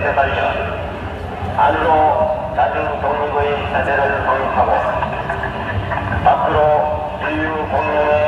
되살려 안으로 자주 독립의 세대를 성립하고 밖으로 인류 공명에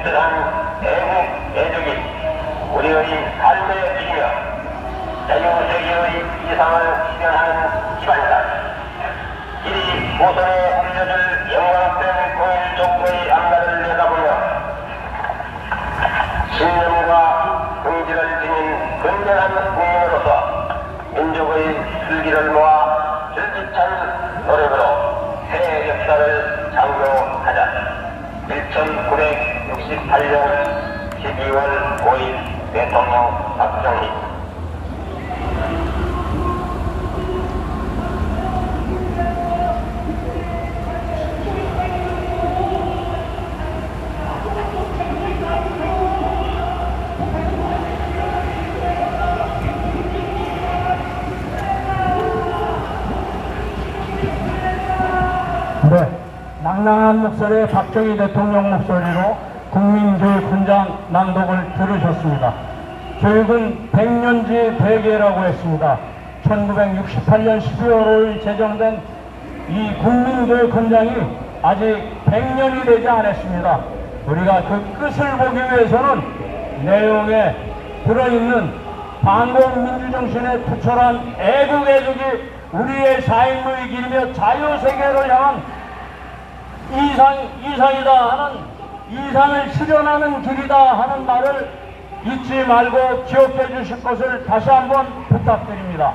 습득한 애국 애족이 우리의 삶의 길이며 자유세계의 이상을 실현하는 기반이다. 이리 고선에 올려줄 영광된 공일 정부의 앞날을 내다보며 신념과 긍지를 지닌 건전한 국민으로서 민족의 슬기를 모아 즐기찬 노력으로 새 역사를 창조하자. 1968년 12월 5일 대통령 박정희 네, 낭낭한 목소리의 박정희 대통령 목소리로 국민교육 훈장 낭독을 들으셨습니다. 교육은 백년지 대계라고 했습니다. 1968년 12월 5일 제정된 이 국민교육 훈장이 아직 100년이 되지 않았습니다. 우리가 그 끝을 보기 위해서는 내용에 들어있는 반공민주정신에 투철한 애국애족이 우리의 길이며 자유세계를 향한 이상, 이상이다 하는 이상을 실현하는 길이다 하는 말을 잊지 말고 기억해 주실 것을 다시 한번 부탁드립니다.